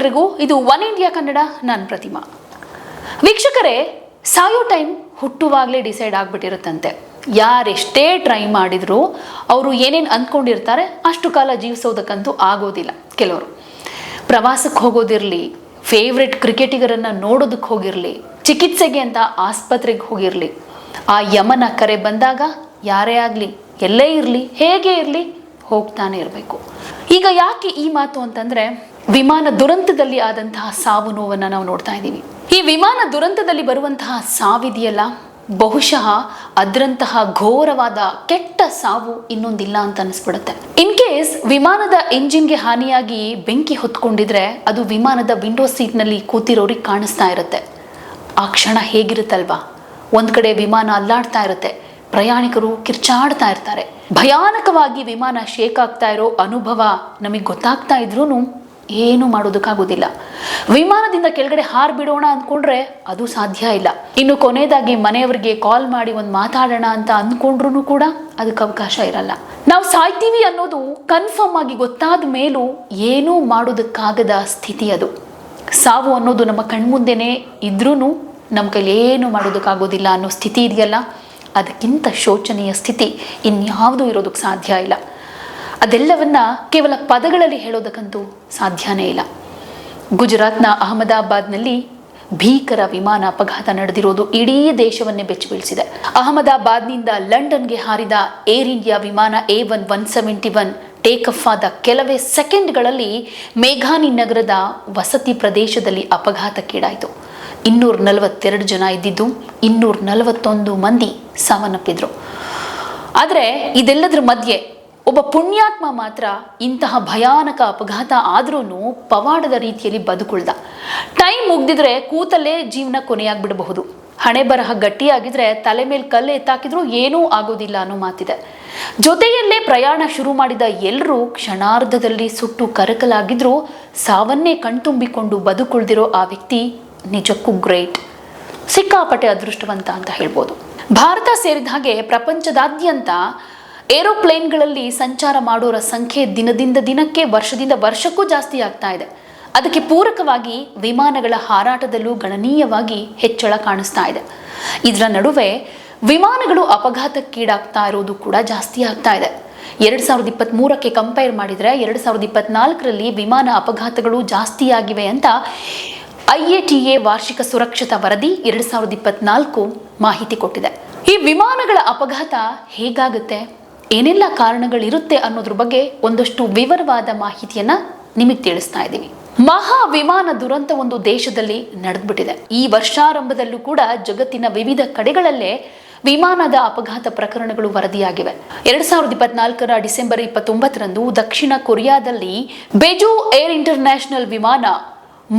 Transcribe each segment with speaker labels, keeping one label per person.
Speaker 1: ಎಲ್ರಿಗೂ ಇದು one India Kannada, ನಾನು ಪ್ರತಿಮಾ. ವೀಕ್ಷಕರೇ, ಸಾಯೋ ಟೈಮ್ ಹುಟ್ಟುವಾಗಲೇ ಡಿಸೈಡ್ ಆಗಿಬಿಟ್ಟಿರುತ್ತಂತೆ. ಯಾರೆಷ್ಟೇ ಟ್ರೈ ಮಾಡಿದರೂ ಅವರು ಏನೇನು ಅಂದ್ಕೊಂಡಿರ್ತಾರೆ ಅಷ್ಟು ಕಾಲ ಜೀವಿಸೋದಕ್ಕಂತೂ ಆಗೋದಿಲ್ಲ ಕೆಲವರು. ಪ್ರವಾಸಕ್ಕೆ ಹೋಗೋದಿರಲಿ ಫೇವ್ರೆಟ್ ಕ್ರಿಕೆಟಿಗರನ್ನು ನೋಡೋದಕ್ಕೆ ಹೋಗಿರಲಿ, ಚಿಕಿತ್ಸೆಗೆ ಅಂತ ಆಸ್ಪತ್ರೆಗೆ ಹೋಗಿರಲಿ, ಆ ಯಮನ ಕರೆ ಬಂದಾಗ ಯಾರೇ ಆಗಲಿ, ಎಲ್ಲೇ ಇರಲಿ, ಹೇಗೆ ಇರಲಿ, ಹೋಗ್ತಾನೆ ಇರಬೇಕು. ಈಗ ಯಾಕೆ ಈ ಮಾತು ಅಂತಂದ್ರೆ ವಿಮಾನ ದುರಂತದಲ್ಲಿ ಆದಂತಹ ಸಾವು ನೋವನ್ನು ನಾವು ನೋಡ್ತಾ ಇದ್ದೀವಿ. ಈ ವಿಮಾನ ದುರಂತದಲ್ಲಿ ಬರುವಂತಹ ಸಾವಿದೆಯಲ್ಲ, ಬಹುಶಃ ಅದರಂತಹ ಘೋರವಾದ ಕೆಟ್ಟ ಸಾವು ಇನ್ನೊಂದಿಲ್ಲ ಅಂತ ಅನಿಸ್ಬಿಡುತ್ತೆ. ಇನ್ ಕೇಸ್ ವಿಮಾನದ ಎಂಜಿನ್ಗೆ ಹಾನಿಯಾಗಿ ಬೆಂಕಿ ಹೊತ್ಕೊಂಡಿದ್ರೆ ಅದು ವಿಮಾನದ ವಿಂಡೋ ಸೀಟ್ನಲ್ಲಿ ಕೂತಿರೋರಿಗೆ ಕಾಣಿಸ್ತಾ ಇರುತ್ತೆ. ಆ ಕ್ಷಣ ಹೇಗಿರುತ್ತಲ್ವಾ? ಒಂದ್ ಕಡೆ ವಿಮಾನ ಅಲ್ಲಾಡ್ತಾ ಇರುತ್ತೆ, ಪ್ರಯಾಣಿಕರು ಕಿರ್ಚಾಡ್ತಾ ಇರ್ತಾರೆ. ಭಯಾನಕವಾಗಿ ವಿಮಾನ ಶೇಕ್ ಆಗ್ತಾ ಇರೋ ಅನುಭವ ನಮಗೆ ಗೊತ್ತಾಗ್ತಾ ಇದ್ರೂ ಏನು ಮಾಡೋದಕ್ಕಾಗೋದಿಲ್ಲ. ವಿಮಾನದಿಂದ ಕೆಳಗಡೆ ಹಾರ್ ಬಿಡೋಣ ಅಂದ್ಕೊಂಡ್ರೆ ಅದು ಸಾಧ್ಯ ಇಲ್ಲ. ಇನ್ನು ಕೊನೆಯದಾಗಿ ಮನೆಯವರಿಗೆ ಕಾಲ್ ಮಾಡಿ ಒಂದು ಮಾತಾಡೋಣ ಅಂತ ಅಂದ್ಕೊಂಡ್ರು ಕೂಡ ಅದಕ್ಕೆ ಅವಕಾಶ ಇರಲ್ಲ. ನಾವು ಸಾಯ್ತೀವಿ ಅನ್ನೋದು ಕನ್ಫರ್ಮ್ ಆಗಿ ಗೊತ್ತಾದ ಮೇಲೂ ಏನೂ ಮಾಡೋದಕ್ಕಾಗದ ಸ್ಥಿತಿ ಅದು. ಸಾವು ಅನ್ನೋದು ನಮ್ಮ ಕಣ್ಮುಂದೆನೇ ಇದ್ರೂ ನಮ್ಮ ಕೈಲಿ ಏನು ಮಾಡೋದಕ್ಕಾಗೋದಿಲ್ಲ ಅನ್ನೋ ಸ್ಥಿತಿ ಇದೆಯಲ್ಲ? ಅದಕ್ಕಿಂತ ಶೋಚನೀಯ ಸ್ಥಿತಿ ಇನ್ಯಾವುದೂ ಇರೋದಕ್ಕೆ ಸಾಧ್ಯ ಇಲ್ಲ. ಅದೆಲ್ಲವನ್ನ ಕೇವಲ ಪದಗಳಲ್ಲಿ ಹೇಳೋದಕ್ಕಂತೂ ಸಾಧ್ಯನೇ ಇಲ್ಲ. ಗುಜರಾತ್ನ ಅಹಮದಾಬಾದ್ನಲ್ಲಿ ಭೀಕರ ವಿಮಾನ ಅಪಘಾತ ನಡೆದಿರೋದು ಇಡೀ ದೇಶವನ್ನೇ ಬೆಚ್ಚಿ ಬೀಳಿಸಿದೆ. ಅಹಮದಾಬಾದ್ನಿಂದ ಲಂಡನ್ಗೆ ಹಾರಿದ ಏರ್ ಇಂಡಿಯಾ ವಿಮಾನ A one one seventy one take off ಆದ ಕೆಲವೇ ಸೆಕೆಂಡ್ಗಳಲ್ಲಿ ಮೇಘಾನಿ ನಗರದ ವಸತಿ ಪ್ರದೇಶದಲ್ಲಿ ಅಪಘಾತಕ್ಕೀಡಾಯಿತು. ಇನ್ನೂರ ನಲವತ್ತೆರಡು ಜನ ಇದ್ದಿದ್ದು ಇನ್ನೂರ ನಲವತ್ತೊಂದು ಮಂದಿ ಸಾವನ್ನಪ್ಪಿದ್ರು. ಆದರೆ ಇದೆಲ್ಲದರ ಮಧ್ಯೆ ಒಬ್ಬ ಪುಣ್ಯಾತ್ಮ ಮಾತ್ರ ಇಂತಹ ಭಯಾನಕ ಅಪಘಾತ ಆದ್ರೂ ಪವಾಡದ ರೀತಿಯಲ್ಲಿ ಬದುಕುಳ್ದ. ಟೈಮ್ ಮುಗ್ದಿದ್ರೆ ಕೂತಲ್ಲೇ ಜೀವನ ಕೊನೆಯಾಗ್ಬಿಡಬಹುದು. ಹಣೆ ಬರಹ ಗಟ್ಟಿಯಾಗಿದ್ರೆ ತಲೆ ಮೇಲೆ ಕಲ್ಲು ಎತ್ತಾಕಿದ್ರೂ ಏನೂ ಆಗೋದಿಲ್ಲ ಅನ್ನೋ ಮಾತಿದೆ. ಜೊತೆಯಲ್ಲೇ ಪ್ರಯಾಣ ಶುರು ಮಾಡಿದ ಎಲ್ಲರೂ ಕ್ಷಣಾರ್ಧದಲ್ಲಿ ಸುಟ್ಟು ಕರಕಲಾಗಿದ್ರೂ ಸಾವನ್ನೇ ಕಣ್ತುಂಬಿಕೊಂಡು ಬದುಕುಳ್ದಿರೋ ಆ ವ್ಯಕ್ತಿ ನಿಜಕ್ಕೂ ಗ್ರೇಟ್. ಸಿಕ್ಕಾಪಟ್ಟೆ ಅದೃಷ್ಟವಂತ ಅಂತ ಹೇಳ್ಬೋದು. ಭಾರತ ಸೇರಿದ ಹಾಗೆ ಪ್ರಪಂಚದಾದ್ಯಂತ ಏರೋಪ್ಲೇನ್ಗಳಲ್ಲಿ ಸಂಚಾರ ಮಾಡೋರ ಸಂಖ್ಯೆ ದಿನದಿಂದ ದಿನಕ್ಕೆ ವರ್ಷದಿಂದ ವರ್ಷಕ್ಕೂ ಜಾಸ್ತಿ ಆಗ್ತಾ ಇದೆ. ಅದಕ್ಕೆ ಪೂರಕವಾಗಿ ವಿಮಾನಗಳ ಹಾರಾಟದಲ್ಲೂ ಗಣನೀಯವಾಗಿ ಹೆಚ್ಚಳ ಕಾಣಿಸ್ತಾ ಇದೆ. ಇದರ ನಡುವೆ ವಿಮಾನಗಳು ಅಪಘಾತಕ್ಕೀಡಾಗ್ತಾ ಇರೋದು ಕೂಡ ಜಾಸ್ತಿ ಆಗ್ತಾ ಇದೆ. ಎರಡು ಸಾವಿರದ ಇಪ್ಪತ್ತ್ ಮೂರಕ್ಕೆ ಕಂಪೇರ್ ಮಾಡಿದರೆ ಎರಡು ಸಾವಿರದ ಇಪ್ಪತ್ನಾಲ್ಕರಲ್ಲಿ ವಿಮಾನ ಅಪಘಾತಗಳು ಜಾಸ್ತಿ ಆಗಿವೆ ಅಂತ ಐ ಎ ಟಿ ಎ ವಾರ್ಷಿಕ ಸುರಕ್ಷತಾ ವರದಿ ಎರಡು ಸಾವಿರದ ಇಪ್ಪತ್ನಾಲ್ಕು ಮಾಹಿತಿ ಕೊಟ್ಟಿದೆ. ಈ ವಿಮಾನಗಳ ಅಪಘಾತ ಹೇಗಾಗುತ್ತೆ? ಏನೆಲ್ಲ ಕಾರಣಗಳಿರುತ್ತೆ ಅನ್ನೋದ್ರ ಬಗ್ಗೆ ಒಂದಷ್ಟು ವಿವರವಾದ ಮಾಹಿತಿಯನ್ನ ನಿಮಗೆ ತಿಳಿಸ್ತಾ ಇದ್ದೀವಿ ಮಹಾ ವಿಮಾನ ದುರಂತ ಒಂದು ದೇಶದಲ್ಲಿ ನಡೆದ್ಬಿಟ್ಟಿದೆ. ಈ ವರ್ಷಾರಂಭದಲ್ಲೂ ಕೂಡ ಜಗತ್ತಿನ ವಿವಿಧ ಕಡೆಗಳಲ್ಲೇ ವಿಮಾನದ ಅಪಘಾತ ಪ್ರಕರಣಗಳು ವರದಿಯಾಗಿವೆ. ಎರಡ್ ಸಾವಿರದ ಇಪ್ಪತ್ನಾಲ್ಕರ ಡಿಸೆಂಬರ್ ಇಪ್ಪತ್ತೊಂಬತ್ತರಂದು ದಕ್ಷಿಣ ಕೊರಿಯಾದಲ್ಲಿ ಬೆಜು ಏರ್ ಇಂಟರ್ನ್ಯಾಷನಲ್ ವಿಮಾನ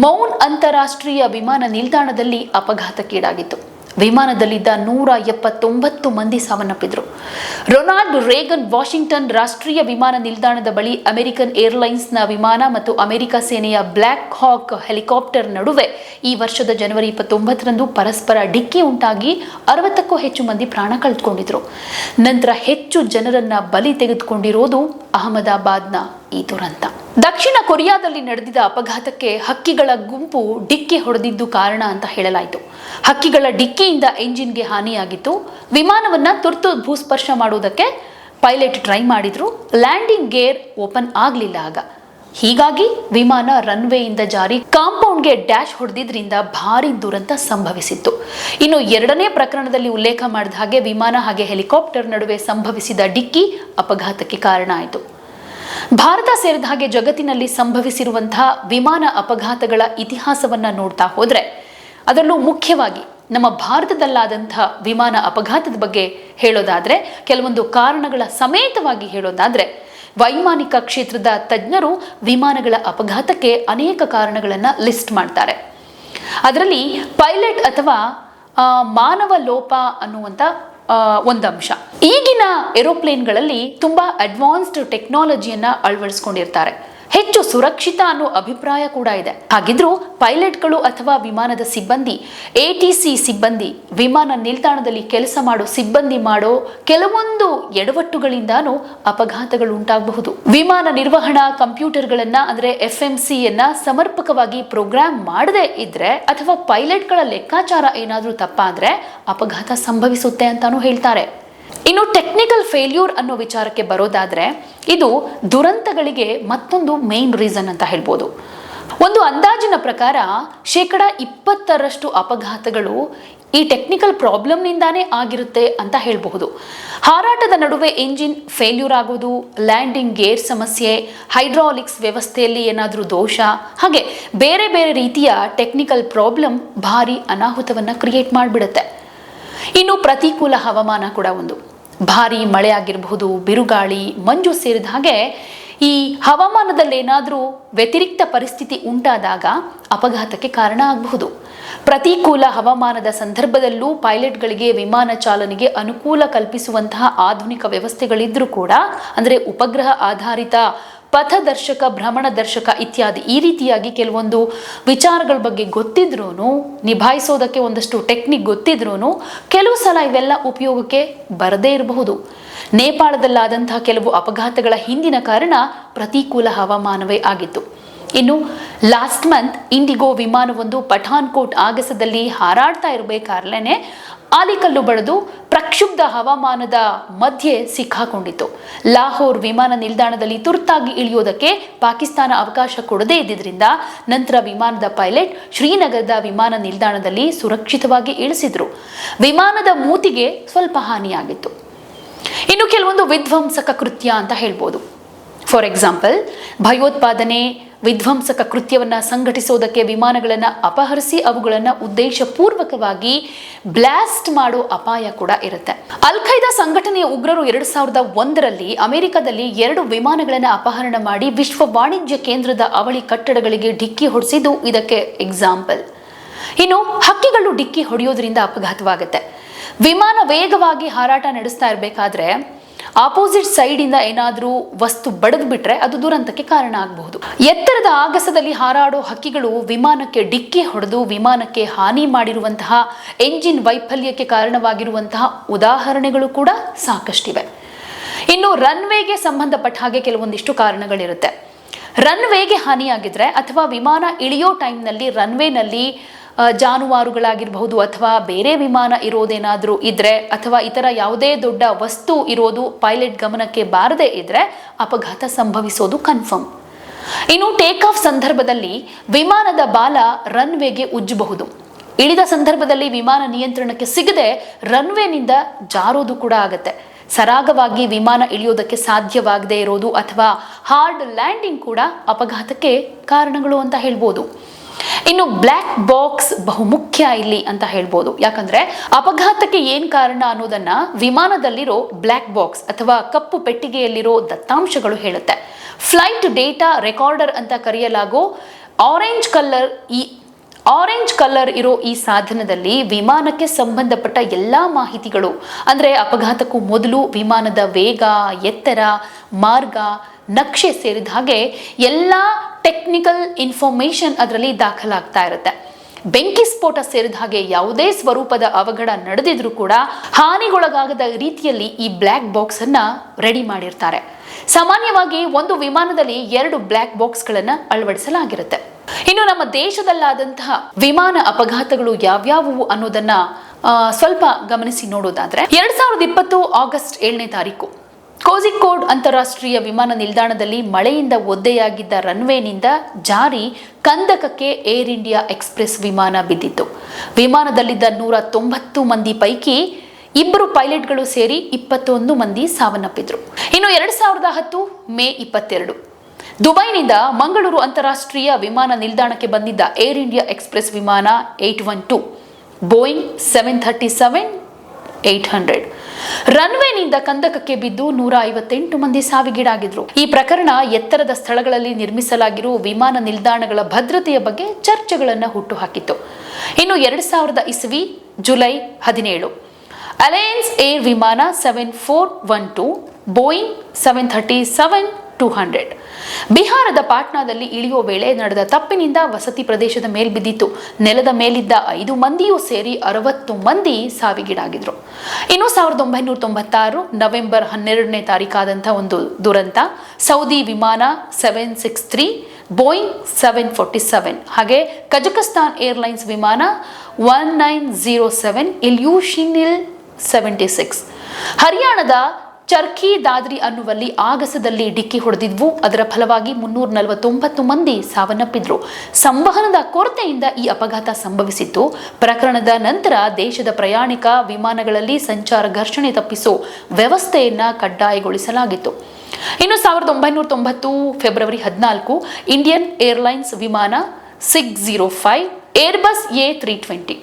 Speaker 1: ಮೌನ್ ಅಂತಾರಾಷ್ಟ್ರೀಯ ವಿಮಾನ ನಿಲ್ದಾಣದಲ್ಲಿ ಅಪಘಾತಕ್ಕೀಡಾಗಿತ್ತು. ವಿಮಾನದಲ್ಲಿದ್ದ ನೂರ ಎಪ್ಪತ್ತೊಂಬತ್ತು ಮಂದಿ ಸಾವನ್ನಪ್ಪಿದ್ರು. ರೊನಾಲ್ಡ್ ರೇಗನ್ ವಾಷಿಂಗ್ಟನ್ ರಾಷ್ಟ್ರೀಯ ವಿಮಾನ ನಿಲ್ದಾಣದ ಬಳಿ ಅಮೆರಿಕನ್ ಏರ್ಲೈನ್ಸ್ನ ವಿಮಾನ ಮತ್ತು ಅಮೆರಿಕ ಸೇನೆಯ ಬ್ಲ್ಯಾಕ್ ಹಾಕ್ ಹೆಲಿಕಾಪ್ಟರ್ ನಡುವೆ ಈ ವರ್ಷದ ಜನವರಿ ಇಪ್ಪತ್ತೊಂಬತ್ತರಂದು ಪರಸ್ಪರ ಡಿಕ್ಕಿ ಉಂಟಾಗಿ ಅರವತ್ತಕ್ಕೂ ಹೆಚ್ಚು ಮಂದಿ ಪ್ರಾಣ ಕಳೆದುಕೊಂಡಿದ್ರು. ನಂತರ ಹೆಚ್ಚು ಜನರನ್ನ ಬಲಿ ತೆಗೆದುಕೊಂಡಿರೋದು ಅಹಮದಾಬಾದ್ನ ಈ ದುರಂತ. ದಕ್ಷಿಣ ಕೊರಿಯಾದಲ್ಲಿ ನಡೆದಿದ ಅಪಘಾತಕ್ಕೆ ಹಕ್ಕಿಗಳ ಗುಂಪು ಡಿಕ್ಕಿ ಹೊಡೆದಿದ್ದು ಕಾರಣ ಅಂತ ಹೇಳಲಾಯಿತು. ಹಕ್ಕಿಗಳ ಡಿಕ್ಕಿಯಿಂದ ಎಂಜಿನ್ಗೆ ಹಾನಿಯಾಗಿತ್ತು. ವಿಮಾನವನ್ನ ತುರ್ತು ಭೂಸ್ಪರ್ಶ ಮಾಡುವುದಕ್ಕೆ ಪೈಲಟ್ ಟ್ರೈ ಮಾಡಿದ್ರು. ಲ್ಯಾಂಡಿಂಗ್ ಗೇರ್ ಓಪನ್ ಆಗಲಿಲ್ಲ ಆಗ. ಹೀಗಾಗಿ ವಿಮಾನ ರನ್ವೇಯಿಂದ ಜಾರಿ ಕಾಂಪೌಂಡ್ಗೆ ಡ್ಯಾಶ್ ಹೊಡೆದಿದ್ರಿಂದ ಭಾರಿ ದುರಂತ ಸಂಭವಿಸಿತ್ತು. ಇನ್ನು ಎರಡನೇ ಪ್ರಕರಣದಲ್ಲಿ ಉಲ್ಲೇಖ ಮಾಡಿದ ಹಾಗೆ ವಿಮಾನ ಹಾಗೆ ಹೆಲಿಕಾಪ್ಟರ್ ನಡುವೆ ಸಂಭವಿಸಿದ ಡಿಕ್ಕಿ ಅಪಘಾತಕ್ಕೆ ಕಾರಣ ಆಯಿತು. ಭಾರತ ಸೇರಿದ ಹಾಗೆ ಜಗತ್ತಿನಲ್ಲಿ ಸಂಭವಿಸಿರುವಂತಹ ವಿಮಾನ ಅಪಘಾತಗಳ ಇತಿಹಾಸವನ್ನ ನೋಡ್ತಾ ಹೋದರೆ ಅದರಲ್ಲೂ ಮುಖ್ಯವಾಗಿ ನಮ್ಮ ಭಾರತದಲ್ಲಾದಂಥ ವಿಮಾನ ಅಪಘಾತದ ಬಗ್ಗೆ ಹೇಳೋದಾದ್ರೆ, ಕೆಲವೊಂದು ಕಾರಣಗಳ ಸಮೇತವಾಗಿ ಹೇಳೋದಾದ್ರೆ ವೈಮಾನಿಕ ಕ್ಷೇತ್ರದ ತಜ್ಞರು ವಿಮಾನಗಳ ಅಪಘಾತಕ್ಕೆ ಅನೇಕ ಕಾರಣಗಳನ್ನು ಲಿಸ್ಟ್ ಮಾಡ್ತಾರೆ. ಅದರಲ್ಲಿ ಪೈಲಟ್ ಅಥವಾ ಮಾನವ ಲೋಪ ಅನ್ನುವಂಥ ಒಂದು ಅಂಶ ಈಗಿನ ಏರೋಪ್ಲೇನ್ಗಳಲ್ಲಿ ತುಂಬಾ ಅಡ್ವಾನ್ಸ್ಡ್ ಟೆಕ್ನಾಲಜಿಯನ್ನು ಅಳವಡಿಸ್ಕೊಂಡಿರ್ತಾರೆ. ಹೆಚ್ಚು ಸುರಕ್ಷಿತ ಅನ್ನೋ ಅಭಿಪ್ರಾಯ ಕೂಡ ಇದೆ. ಹಾಗಿದ್ರೂ ಪೈಲಟ್ಗಳು ಅಥವಾ ವಿಮಾನದ ಸಿಬ್ಬಂದಿ ಎಟಿಸಿ ಸಿಬ್ಬಂದಿ, ವಿಮಾನ ನಿಲ್ದಾಣದಲ್ಲಿ ಕೆಲಸ ಮಾಡೋ ಸಿಬ್ಬಂದಿ ಮಾಡೋ ಕೆಲವೊಂದು ಎಡವಟ್ಟುಗಳಿಂದಾನು ಅಪಘಾತಗಳು ಉಂಟಾಗಬಹುದು ವಿಮಾನ ನಿರ್ವಹಣಾ ಕಂಪ್ಯೂಟರ್ಗಳನ್ನ, ಅಂದ್ರೆ ಎಫ್ ಎಂ ಸಿಯನ್ನ ಸಮರ್ಪಕವಾಗಿ ಪ್ರೋಗ್ರಾಮ್ ಮಾಡದೇ ಇದ್ರೆ ಅಥವಾ ಪೈಲಟ್ಗಳ ಲೆಕ್ಕಾಚಾರ ಏನಾದರೂ ತಪ್ಪಾದ್ರೆ ಅಪಘಾತ ಸಂಭವಿಸುತ್ತೆ ಅಂತಾನೂ ಹೇಳ್ತಾರೆ. ಇನ್ನು ಟೆಕ್ನಿಕಲ್ ಫೇಲ್ಯೂರ್ ಅನ್ನೋ ವಿಚಾರಕ್ಕೆ ಬರೋದಾದ್ರೆ, ಇದು ದುರಂತಗಳಿಗೆ ಮತ್ತೊಂದು ಮೇನ್ ರೀಸನ್ ಅಂತ ಹೇಳ್ಬೋದು. ಒಂದು ಅಂದಾಜಿನ ಪ್ರಕಾರ, ಶೇಕಡ ಇಪ್ಪತ್ತರಷ್ಟು ಅಪಘಾತಗಳು ಈ ಟೆಕ್ನಿಕಲ್ ಪ್ರಾಬ್ಲಮ್ನಿಂದಾನೇ ಆಗಿರುತ್ತೆ ಅಂತ ಹೇಳಬಹುದು. ಹಾರಾಟದ ನಡುವೆ ಎಂಜಿನ್ ಫೇಲ್ಯೂರ್ ಆಗೋದು ಲ್ಯಾಂಡಿಂಗ್ ಗೇರ್ ಸಮಸ್ಯೆ ಹೈಡ್ರಾಲಿಕ್ಸ್ ವ್ಯವಸ್ಥೆಯಲ್ಲಿ ಏನಾದರೂ ದೋಷ, ಹಾಗೆ ಬೇರೆ ಬೇರೆ ರೀತಿಯ ಟೆಕ್ನಿಕಲ್ ಪ್ರಾಬ್ಲಮ್ ಭಾರಿ ಅನಾಹುತವನ್ನು ಕ್ರಿಯೇಟ್ ಮಾಡಿಬಿಡುತ್ತೆ. ಇನ್ನು ಪ್ರತಿಕೂಲ ಹವಾಮಾನ ಕೂಡ ಒಂದು. ಭಾರಿ ಮಳೆ ಆಗಿರಬಹುದು ಬಿರುಗಾಳಿ, ಮಂಜು ಸೇರಿದ ಹಾಗೆ ಈ ಹವಾಮಾನದಲ್ಲಿ ಏನಾದರೂ ವ್ಯತಿರಿಕ್ತ ಪರಿಸ್ಥಿತಿ ಉಂಟಾದಾಗ ಅಪಘಾತಕ್ಕೆ ಕಾರಣ ಆಗಬಹುದು. ಪ್ರತಿಕೂಲ ಹವಾಮಾನದ ಸಂದರ್ಭದಲ್ಲೂ ಪೈಲಟ್ಗಳಿಗೆ ವಿಮಾನ ಚಾಲನೆಗೆ ಅನುಕೂಲ ಕಲ್ಪಿಸುವಂತಹ ಆಧುನಿಕ ವ್ಯವಸ್ಥೆಗಳಿದ್ರೂ ಕೂಡ, ಅಂದರೆ ಉಪಗ್ರಹ ಆಧಾರಿತ ಪಥದರ್ಶಕ ಭ್ರಮಣ ದರ್ಶಕ ಇತ್ಯಾದಿ. ಈ ರೀತಿಯಾಗಿ ಕೆಲವೊಂದು ವಿಚಾರಗಳ ಬಗ್ಗೆ ಗೊತ್ತಿದ್ರೂ ನಿಭಾಯಿಸೋದಕ್ಕೆ ಒಂದಷ್ಟು ಟೆಕ್ನಿಕ್ ಗೊತ್ತಿದ್ರೂ ಕೆಲವು ಸಲ ಇವೆಲ್ಲ ಉಪಯೋಗಕ್ಕೆ ಬರದೇ ಇರಬಹುದು. ನೇಪಾಳದಲ್ಲಾದಂತಹ ಕೆಲವು ಅಪಘಾತಗಳ ಹಿಂದಿನ ಕಾರಣ ಪ್ರತಿಕೂಲ ಹವಾಮಾನವೇ ಆಗಿತ್ತು. ಇನ್ನು ಲಾಸ್ಟ್ ಮಂತ್ ಇಂಡಿಗೋ ವಿಮಾನವೊಂದು ಪಠಾನ್ಕೋಟ್ ಆಗಸದಲ್ಲಿ ಹಾರಾಡ್ತಾ ಇರಬೇಕಾರ್ಲೇನೆ ಆಲಿಕಲ್ಲು ಬಡಿದು ಪ್ರಕ್ಷುಬ್ಧ ಹವಾಮಾನದ ಮಧ್ಯೆ ಸಿಕ್ಕಾಕೊಂಡಿತು ಲಾಹೋರ್ ವಿಮಾನ ನಿಲ್ದಾಣದಲ್ಲಿ ತುರ್ತಾಗಿ ಇಳಿಯೋದಕ್ಕೆ ಪಾಕಿಸ್ತಾನ ಅವಕಾಶ ಕೊಡದೇ ಇದ್ದಿದ್ರಿಂದ ನಂತರ ವಿಮಾನದ ಪೈಲಟ್ ಶ್ರೀನಗರದ ವಿಮಾನ ನಿಲ್ದಾಣದಲ್ಲಿ ಸುರಕ್ಷಿತವಾಗಿ ಇಳಿಸಿದ್ರು. ವಿಮಾನದ ಮೂತಿಗೆ ಸ್ವಲ್ಪ ಹಾನಿಯಾಗಿತ್ತು. ಇನ್ನು ಕೆಲವೊಂದು ವಿಧ್ವಂಸಕ ಕೃತ್ಯ ಅಂತ ಹೇಳ್ಬೋದು. ಫಾರ್ ಎಕ್ಸಾಂಪಲ್ ಭಯೋತ್ಪಾದನೆ, ವಿಧ್ವಂಸಕ ಕೃತ್ಯವನ್ನು ಸಂಘಟಿಸೋದಕ್ಕೆ ವಿಮಾನಗಳನ್ನು ಅಪಹರಿಸಿ ಅವುಗಳನ್ನು ಉದ್ದೇಶಪೂರ್ವಕವಾಗಿ ಬ್ಲಾಸ್ಟ್ ಮಾಡೋ ಅಪಾಯ ಕೂಡ ಇರುತ್ತೆ. ಅಲ್ ಖೈದಾ ಸಂಘಟನೆಯ ಉಗ್ರರು ಎರಡು ಸಾವಿರದ ಒಂದರಲ್ಲಿ ಅಮೆರಿಕದಲ್ಲಿ ಎರಡು ವಿಮಾನಗಳನ್ನು ಅಪಹರಣ ಮಾಡಿ ವಿಶ್ವ ವಾಣಿಜ್ಯ ಕೇಂದ್ರದ ಅವಳಿ ಕಟ್ಟಡಗಳಿಗೆ ಡಿಕ್ಕಿ ಹೊಡೆಸಿದ್ದು ಇದಕ್ಕೆ ಎಕ್ಸಾಂಪಲ್ ಇನ್ನು ಹಕ್ಕಿಗಳು ಡಿಕ್ಕಿ ಹೊಡೆಯೋದ್ರಿಂದ ಅಪಘಾತವಾಗುತ್ತೆ. ವಿಮಾನ ವೇಗವಾಗಿ ಹಾರಾಟ ನಡೆಸ್ತಾ ಇರಬೇಕಾದ್ರೆ ಆಪೋಸಿಟ್ ಸೈಡ್ ಇಂದ ಏನಾದರೂ ವಸ್ತು ಬಡದು ಬಿಟ್ರೆ ಅದು ದುರಂತಕ್ಕೆ ಕಾರಣ ಆಗಬಹುದು. ಎತ್ತರದ ಆಗಸದಲ್ಲಿ ಹಾರಾಡೋ ಹಕ್ಕಿಗಳು ವಿಮಾನಕ್ಕೆ ಡಿಕ್ಕಿ ಹೊಡೆದು ವಿಮಾನಕ್ಕೆ ಹಾನಿ ಮಾಡಿರುವಂತಹ ಎಂಜಿನ್ ವೈಫಲ್ಯಕ್ಕೆ ಕಾರಣವಾಗಿರುವಂತಹ ಉದಾಹರಣೆಗಳು ಕೂಡ ಸಾಕಷ್ಟಿವೆ. ಇನ್ನು ರನ್ವೇಗೆ ಸಂಬಂಧಪಟ್ಟ ಹಾಗೆ ಕೆಲವೊಂದಿಷ್ಟು ಕಾರಣಗಳಿರುತ್ತೆ. ರನ್ವೇಗೆ ಹಾನಿಯಾಗಿದ್ರೆ ಅಥವಾ ವಿಮಾನ ಇಳಿಯೋ ಟೈಮ್ನಲ್ಲಿ ರನ್ವೇನಲ್ಲಿ ಜಾನುವಾರುಗಳಾಗಿರಬಹುದು ಅಥವಾ ಬೇರೆ ವಿಮಾನ ಇರೋದೇನಾದರೂ ಇದ್ರೆ ಅಥವಾ ಇತರ ಯಾವುದೇ ದೊಡ್ಡ ವಸ್ತು ಇರೋದು ಪೈಲಟ್ ಗಮನಕ್ಕೆ ಬಾರದೇ ಇದ್ರೆ ಅಪಘಾತ ಸಂಭವಿಸೋದು ಕನ್ಫರ್ಮ್ ಇನ್ನು ಟೇಕ್ ಆಫ್ ಸಂದರ್ಭದಲ್ಲಿ ವಿಮಾನದ ಬಾಲ ರನ್ವೇಗೆ ಉಜ್ಜಬಹುದು. ಇಳಿದ ಸಂದರ್ಭದಲ್ಲಿ ವಿಮಾನ ನಿಯಂತ್ರಣಕ್ಕೆ ಸಿಗದೆ ರನ್ವೇನಿಂದ ಜಾರೋದು ಕೂಡ ಆಗತ್ತೆ. ಸರಾಗವಾಗಿ ವಿಮಾನ ಇಳಿಯೋದಕ್ಕೆ ಸಾಧ್ಯವಾಗದೇ ಇರೋದು ಅಥವಾ ಹಾರ್ಡ್ ಲ್ಯಾಂಡಿಂಗ್ ಕೂಡ ಅಪಘಾತಕ್ಕೆ ಕಾರಣಗಳು ಅಂತ ಹೇಳ್ಬೋದು. ಇನ್ನು ಬ್ಲ್ಯಾಕ್ ಬಾಕ್ಸ್ ಬಹುಮುಖ್ಯ ಇಲ್ಲಿ ಅಂತ ಹೇಳ್ಬೋದು. ಯಾಕಂದ್ರೆ ಅಪಘಾತಕ್ಕೆ ಏನ್ ಕಾರಣ ಅನ್ನೋದನ್ನ ವಿಮಾನದಲ್ಲಿರೋ ಬ್ಲ್ಯಾಕ್ ಬಾಕ್ಸ್ ಅಥವಾ ಕಪ್ಪು ಪೆಟ್ಟಿಗೆಯಲ್ಲಿರೋ ದತ್ತಾಂಶಗಳು ಹೇಳುತ್ತೆ. ಫ್ಲೈಟ್ ಡೇಟಾ ರೆಕಾರ್ಡರ್ ಅಂತ ಕರೆಯಲಾಗೋ ಆರೆಂಜ್ ಕಲರ್ ಈ ಆರೆಂಜ್ ಕಲರ್ ಇರೋ ಈ ಸಾಧನದಲ್ಲಿ ವಿಮಾನಕ್ಕೆ ಸಂಬಂಧಪಟ್ಟ ಎಲ್ಲ ಮಾಹಿತಿಗಳು. ಅಂದರೆ ಅಪಘಾತಕ್ಕೂ ಮೊದಲು ವಿಮಾನದ ವೇಗ, ಎತ್ತರ, ಮಾರ್ಗ, ನಕ್ಷೆ ಸೇರಿದ ಹಾಗೆ ಎಲ್ಲ ಟೆಕ್ನಿಕಲ್ ಇನ್ಫಾರ್ಮೇಶನ್ ಅದರಲ್ಲಿ ದಾಖಲಾಗ್ತಾ ಇರುತ್ತೆ. ಬೆಂಕಿ ಸ್ಫೋಟ ಸೇರಿದ ಹಾಗೆ ಯಾವುದೇ ಸ್ವರೂಪದ ಅವಘಡ ನಡೆದಿದ್ರೂ ಕೂಡ ಹಾನಿಗೊಳಗಾಗದ ರೀತಿಯಲ್ಲಿ ಈ ಬ್ಲ್ಯಾಕ್ ಬಾಕ್ಸ್ ಅನ್ನ ರೆಡಿ ಮಾಡಿರ್ತಾರೆ. ಸಾಮಾನ್ಯವಾಗಿ ಒಂದು ವಿಮಾನದಲ್ಲಿ ಎರಡು ಬ್ಲ್ಯಾಕ್ ಬಾಕ್ಸ್ಗಳನ್ನು ಅಳವಡಿಸಲಾಗಿರುತ್ತೆ. ಇನ್ನು ನಮ್ಮ ದೇಶದಲ್ಲಾದಂತಹ ವಿಮಾನ ಅಪಘಾತಗಳು ಯಾವ್ಯಾವುವು ಅನ್ನೋದನ್ನ ಸ್ವಲ್ಪ ಗಮನಿಸಿ ನೋಡೋದಾದ್ರೆ, ಎರಡ್ ಸಾವಿರದ ಇಪ್ಪತ್ತು ಆಗಸ್ಟ್ ಏಳನೇ ತಾರೀಕು. ಕೋಝಿಕೋಡ್ ಅಂತಾರಾಷ್ಟ್ರೀಯ ವಿಮಾನ ನಿಲ್ದಾಣದಲ್ಲಿ ಮಳೆಯಿಂದ ಒದ್ದೆಯಾಗಿದ್ದ ರನ್ವೇನಿಂದ ಜಾರಿ ಕಂದಕಕ್ಕೆ ಏರ್ ಇಂಡಿಯಾ ಎಕ್ಸ್ಪ್ರೆಸ್ ವಿಮಾನ ಬಿದ್ದಿತ್ತು. ವಿಮಾನದಲ್ಲಿದ್ದ ನೂರ ತೊಂಬತ್ತು ಮಂದಿ ಪೈಕಿ ಇಬ್ಬರು ಪೈಲಟ್ಗಳು ಸೇರಿ ಇಪ್ಪತ್ತೊಂದು ಮಂದಿ ಸಾವನ್ನಪ್ಪಿದ್ರು. ಇನ್ನು ಎರಡ್ ಸಾವಿರದ ಹತ್ತು, ಮೇ ಇಪ್ಪತ್ತೆರಡು. ದುಬೈನಿಂದ ಮಂಗಳೂರು ಅಂತಾರಾಷ್ಟ್ರೀಯ ವಿಮಾನ ನಿಲ್ದಾಣಕ್ಕೆ ಬಂದಿದ್ದ ಏರ್ ಇಂಡಿಯಾ ಎಕ್ಸ್ಪ್ರೆಸ್ ವಿಮಾನ eight one two, Boeing seven thirty seven, eight hundred. ರನ್ವೇನಿಂದ ಕಂದಕಕ್ಕೆ ಬಿದ್ದು ನೂರ ಐವತ್ತೆಂಟು ಮಂದಿ ಸಾವಿಗೀಡಾಗಿದ್ರು. ಈ ಪ್ರಕರಣ ಎತ್ತರದ ಸ್ಥಳಗಳಲ್ಲಿ ನಿರ್ಮಿಸಲಾಗಿರುವ ವಿಮಾನ ನಿಲ್ದಾಣಗಳ ಭದ್ರತೆಯ ಬಗ್ಗೆ ಚರ್ಚೆಗಳನ್ನು ಹುಟ್ಟುಹಾಕಿತ್ತು. ಇನ್ನು ಎರಡ್ ಸಾವಿರದ ಇಸವಿ ಜುಲೈ ಹದಿನೇಳು. ಅಲಯನ್ಸ್ ಏರ್ ವಿಮಾನ seven four one two, Boeing seven thirty seven two hundred ಬಿಹಾರದ ಪಾಟ್ನಾದಲ್ಲಿ ಇಳಿಯುವ ವೇಳೆ ನಡೆದ ತಪ್ಪಿನಿಂದ ವಸತಿ ಪ್ರದೇಶದ ಮೇಲ್ಬಿದ್ದಿತ್ತು ನೆಲದ ಮೇಲಿದ್ದ ಐದು ಮಂದಿಯೂ ಸೇರಿ ಅರವತ್ತು ಮಂದಿ ಸಾವಿಗೀಡಾಗಿದ್ರು. ಇನ್ನು ಸಾವಿರದ ಒಂಬೈನೂರ ತೊಂಬತ್ತಾರು ನವೆಂಬರ್ ಹನ್ನೆರಡನೇ ತಾರೀಕಾದಂಥ ಒಂದು ದುರಂತ, ಸೌದಿ ವಿಮಾನ seven six three Boeing seven forty seven ಹಾಗೆ ಕಜಕಸ್ತಾನ್ ಏರ್ಲೈನ್ಸ್ ವಿಮಾನ one nine zero seven Ilyushin Il seventy six ಹರಿಯಾಣದ ಚರ್ಕಿ ದಾದ್ರಿ ಅನ್ನುವಲ್ಲಿ ಆಗಸದಲ್ಲಿ ಡಿಕ್ಕಿ ಹೊಡೆದಿದ್ವು. ಅದರ ಫಲವಾಗಿ ಮುನ್ನೂರ ನಲವತ್ತೊಂಬತ್ತು ಮಂದಿ ಸಾವನ್ನಪ್ಪಿದ್ರು. ಸಂವಹನದ ಕೊರತೆಯಿಂದ ಈ ಅಪಘಾತ ಸಂಭವಿಸಿತ್ತು. ಪ್ರಕರಣದ ನಂತರ ದೇಶದ ಪ್ರಯಾಣಿಕ ವಿಮಾನಗಳಲ್ಲಿ ಸಂಚಾರ ಘರ್ಷಣೆ ತಪ್ಪಿಸೋ ವ್ಯವಸ್ಥೆಯನ್ನ ಕಡ್ಡಾಯಗೊಳಿಸಲಾಗಿತ್ತು. ಇನ್ನು ಸಾವಿರದ ಒಂಬೈನೂರ ತೊಂಬತ್ತು ಫೆಬ್ರವರಿ ಹದಿನಾಲ್ಕು, ಇಂಡಿಯನ್ ಏರ್ಲೈನ್ಸ್ ವಿಮಾನ six zero five, Airbus A three twenty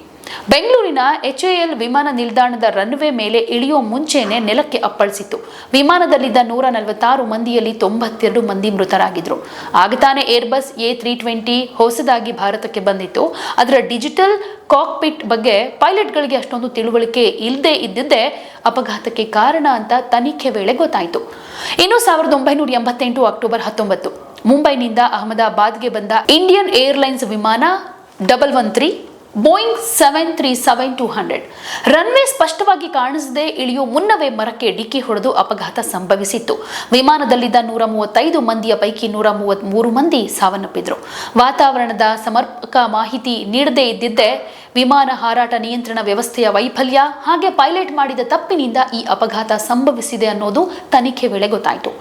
Speaker 1: ಬೆಂಗಳೂರಿನ ಎಚ್ಎಎಲ್ ವಿಮಾನ ನಿಲ್ದಾಣದ ರನ್ವೇ ಮೇಲೆ ಇಳಿಯೋ ಮುಂಚೆನೆ ನೆಲಕ್ಕೆ ಅಪ್ಪಳಿಸಿತ್ತು. ವಿಮಾನದಲ್ಲಿದ್ದ ನೂರ ನಲವತ್ತಾರು ಮಂದಿಯಲ್ಲಿ ತೊಂಬತ್ತೆರಡು ಮಂದಿ ಮೃತರಾಗಿದ್ರು. ಆಗ ತಾನೇ ಏರ್ಬಸ್ ಎ ತ್ರೀ ಟ್ವೆಂಟಿ ಹೊಸದಾಗಿ ಭಾರತಕ್ಕೆ ಬಂದಿತ್ತು. ಅದರ ಡಿಜಿಟಲ್ ಕಾಕ್ಪಿಟ್ ಬಗ್ಗೆ ಪೈಲಟ್ಗಳಿಗೆ ಅಷ್ಟೊಂದು ತಿಳುವಳಿಕೆ ಇಲ್ಲದೆ ಇದ್ದಿದ್ದೇ ಅಪಘಾತಕ್ಕೆ ಕಾರಣ ಅಂತ ತನಿಖೆ ವೇಳೆ ಗೊತ್ತಾಯಿತು. ಇನ್ನು ಸಾವಿರದ ಒಂಬೈನೂರ ಎಂಬತ್ತೆಂಟು ಅಕ್ಟೋಬರ್ ಹತ್ತೊಂಬತ್ತು. ಮುಂಬೈನಿಂದ ಅಹಮದಾಬಾದ್ಗೆ ಬಂದ ಇಂಡಿಯನ್ ಏರ್ಲೈನ್ಸ್ ವಿಮಾನ double one three Boeing seven three seven two hundred runway ಸ್ಪಷ್ಟವಾಗಿ ಕಾಣಿಸದೆ ಇಳಿಯುವ ಮುನ್ನವೇ ಮರಕ್ಕೆ ಡಿಕ್ಕಿ ಹೊಡೆದು ಅಪಘಾತ ಸಂಭವಿಸಿತ್ತು. ವಿಮಾನದಲ್ಲಿದ್ದ ನೂರ ಮೂವತ್ತೈದು ಮಂದಿಯ ಪೈಕಿ ನೂರ ಮೂವತ್ತ್ ಮೂರು ಮಂದಿ ಸಾವನ್ನಪ್ಪಿದ್ರು. ವಾತಾವರಣದ ಸಮರ್ಪಕ ಮಾಹಿತಿ ನೀಡದೇ ಇದ್ದಿದ್ದೇ ವಿಮಾನ ಹಾರಾಟ ನಿಯಂತ್ರಣ ವ್ಯವಸ್ಥೆಯ ವೈಫಲ್ಯ, ಹಾಗೆ ಪೈಲಟ್ ಮಾಡಿದ ತಪ್ಪಿನಿಂದ ಈ ಅಪಘಾತ ಸಂಭವಿಸಿದೆ ಅನ್ನೋದು ತನಿಖೆ ವೇಳೆ ಗೊತ್ತಾಯಿತು.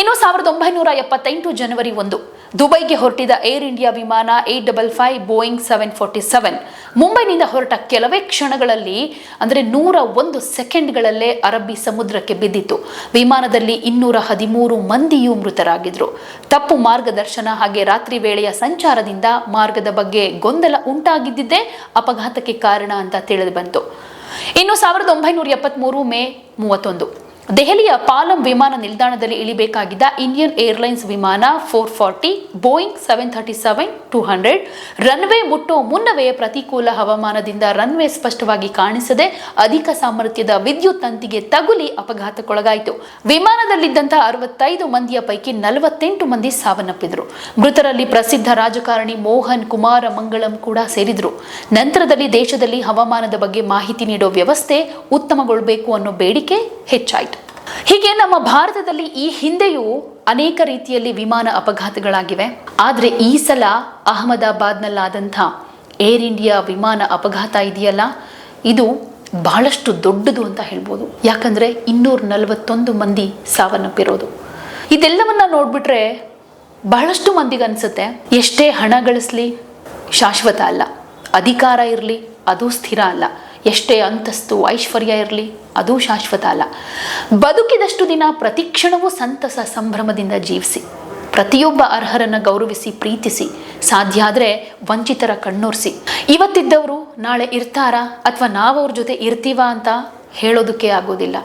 Speaker 1: ಇನ್ನು ಸಾವಿರದ ಒಂಬೈನೂರ ಎಪ್ಪತ್ತೆಂಟು ಜನವರಿ ಒಂದು. ದುಬೈಗೆ ಹೊರಟಿದ ಏರ್ ಇಂಡಿಯಾ ವಿಮಾನ eight double five Boeing seven forty seven. ಮುಂಬೈನಿಂದ ಹೊರಟ ಕೆಲವೇ ಕ್ಷಣಗಳಲ್ಲಿ, ಅಂದರೆ ನೂರ ಒಂದು ಸೆಕೆಂಡ್ಗಳಲ್ಲೇ ಅರಬ್ಬಿ ಸಮುದ್ರಕ್ಕೆ ಬಿದ್ದಿತ್ತು. ವಿಮಾನದಲ್ಲಿ ಇನ್ನೂರ ಹದಿಮೂರು ಮಂದಿಯೂ ಮೃತರಾಗಿದ್ರು. ತಪ್ಪು ಮಾರ್ಗದರ್ಶನ ಹಾಗೆ ರಾತ್ರಿ ವೇಳೆಯ ಸಂಚಾರದಿಂದ ಮಾರ್ಗದ ಬಗ್ಗೆ ಗೊಂದಲ ಉಂಟಾಗಿದ್ದಿದ್ದೇ ಅಪಘಾತಕ್ಕೆ ಕಾರಣ ಅಂತ ತಿಳಿದು ಬಂತು. ಇನ್ನು ಸಾವಿರದ ಒಂಬೈನೂರ ಎಪ್ಪತ್ತ್ಮೂರು ಮೇ ಮೂವತ್ತೊಂದು. ದೆಹಲಿಯ ಪಾಲಂ ವಿಮಾನ ನಿಲ್ದಾಣದಲ್ಲಿ ಇಳಿಬೇಕಾಗಿದ್ದ ಇಂಡಿಯನ್ ಏರ್ಲೈನ್ಸ್ ವಿಮಾನ four forty, Boeing seven thirty seven two hundred, runway ಮುಟ್ಟೋ ಮುನ್ನವೇ ಪ್ರತಿಕೂಲ ಹವಾಮಾನದಿಂದ ರನ್ವೇ ಸ್ಪಷ್ಟವಾಗಿ ಕಾಣಿಸದೆ ಅಧಿಕ ಸಾಮರ್ಥ್ಯದ ವಿದ್ಯುತ್ ತಂತಿಗೆ ತಗುಲಿ ಅಪಘಾತಕ್ಕೊಳಗಾಯಿತು. ವಿಮಾನದಲ್ಲಿದ್ದಂತಹ ಅರವತ್ತೈದು ಮಂದಿಯ ಪೈಕಿ ನಲವತ್ತೆಂಟು ಮಂದಿ ಸಾವನ್ನಪ್ಪಿದ್ರು. ಮೃತರಲ್ಲಿ ಪ್ರಸಿದ್ಧ ರಾಜಕಾರಣಿ ಮೋಹನ್ ಕುಮಾರ ಮಂಗಳಂ ಕೂಡ ಸೇರಿದ್ರು. ನಂತರದಲ್ಲಿ ದೇಶದಲ್ಲಿ ಹವಾಮಾನದ ಬಗ್ಗೆ ಮಾಹಿತಿ ನೀಡೋ ವ್ಯವಸ್ಥೆ ಉತ್ತಮಗೊಳ್ಳಬೇಕು ಅನ್ನೋ ಬೇಡಿಕೆ ಹೆಚ್ಚಾಯಿತು. ಹೀಗೆ ನಮ್ಮ ಭಾರತದಲ್ಲಿ ಈ ಹಿಂದೆಯೂ ಅನೇಕ ರೀತಿಯಲ್ಲಿ ವಿಮಾನ ಅಪಘಾತಗಳಾಗಿವೆ. ಆದರೆ ಈ ಸಲ ಅಹಮದಾಬಾದ್ನಲ್ಲಾದಂಥ ಏರ್ ಇಂಡಿಯಾ ವಿಮಾನ ಅಪಘಾತ ಇದೆಯಲ್ಲ? ಇದು ಬಹಳಷ್ಟು ದೊಡ್ಡದು ಅಂತ ಹೇಳ್ಬೋದು. ಯಾಕಂದ್ರೆ ಇನ್ನೂರ ನಲವತ್ತೊಂದು ಮಂದಿ ಸಾವನ್ನಪ್ಪಿರೋದು. ಇದೆಲ್ಲವನ್ನ ನೋಡ್ಬಿಟ್ರೆ ಬಹಳಷ್ಟು ಮಂದಿಗೆ ಅನ್ಸುತ್ತೆ. ಎಷ್ಟೇ ಹಣ ಗಳಿಸ್ಲಿ ಶಾಶ್ವತ ಅಲ್ಲ. ಅಧಿಕಾರ ಇರಲಿ, ಅದು ಸ್ಥಿರ ಅಲ್ಲ. ಎಷ್ಟೇ ಅಂತಸ್ತು, ಐಶ್ವರ್ಯ ಇರಲಿ, ಅದು ಶಾಶ್ವತ ಅಲ್ಲ. ಬದುಕಿದಷ್ಟು ದಿನ ಪ್ರತಿಕ್ಷಣವೂ ಸಂತಸ ಸಂಭ್ರಮದಿಂದ ಜೀವಿಸಿ. ಪ್ರತಿಯೊಬ್ಬ ಅರ್ಹರನ್ನ ಗೌರವಿಸಿ, ಪ್ರೀತಿಸಿ. ಸಾಧ್ಯ ಆದರೆ ವಂಚಿತರ ಕಣ್ಣೋರ್ಸಿ. ಇವತ್ತಿದ್ದವರು ನಾಳೆ ಇರ್ತಾರಾ ಅಥವಾ ನಾವವ್ರ ಜೊತೆ ಇರ್ತೀವಾ ಅಂತ ಹೇಳೋದಕ್ಕೆ ಆಗೋದಿಲ್ಲ.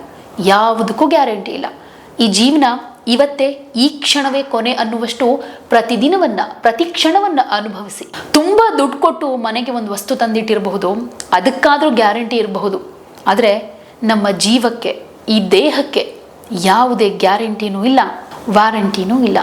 Speaker 1: ಯಾವುದಕ್ಕೂ ಗ್ಯಾರಂಟಿ ಇಲ್ಲ. ಈ ಜೀವನ ಇವತ್ತೇ ಈ ಕ್ಷಣವೇ ಕೊನೆ ಅನ್ನುವಷ್ಟು ಪ್ರತಿದಿನವನ್ನ ಪ್ರತಿ ಕ್ಷಣವನ್ನ ಅನುಭವಿಸಿ. ತುಂಬಾ ದುಡ್ಡು ಕೊಟ್ಟು ಮನೆಗೆ ಒಂದು ವಸ್ತು ತಂದಿಟ್ಟಿರಬಹುದು, ಅದಕ್ಕಾದರೂ ಗ್ಯಾರಂಟಿ ಇರಬಹುದು. ಆದರೆ ನಮ್ಮ ಜೀವಕ್ಕೆ, ಈ ದೇಹಕ್ಕೆ ಯಾವುದೇ ಗ್ಯಾರಂಟಿನೂ ಇಲ್ಲ, ವಾರಂಟಿನೂ ಇಲ್ಲ.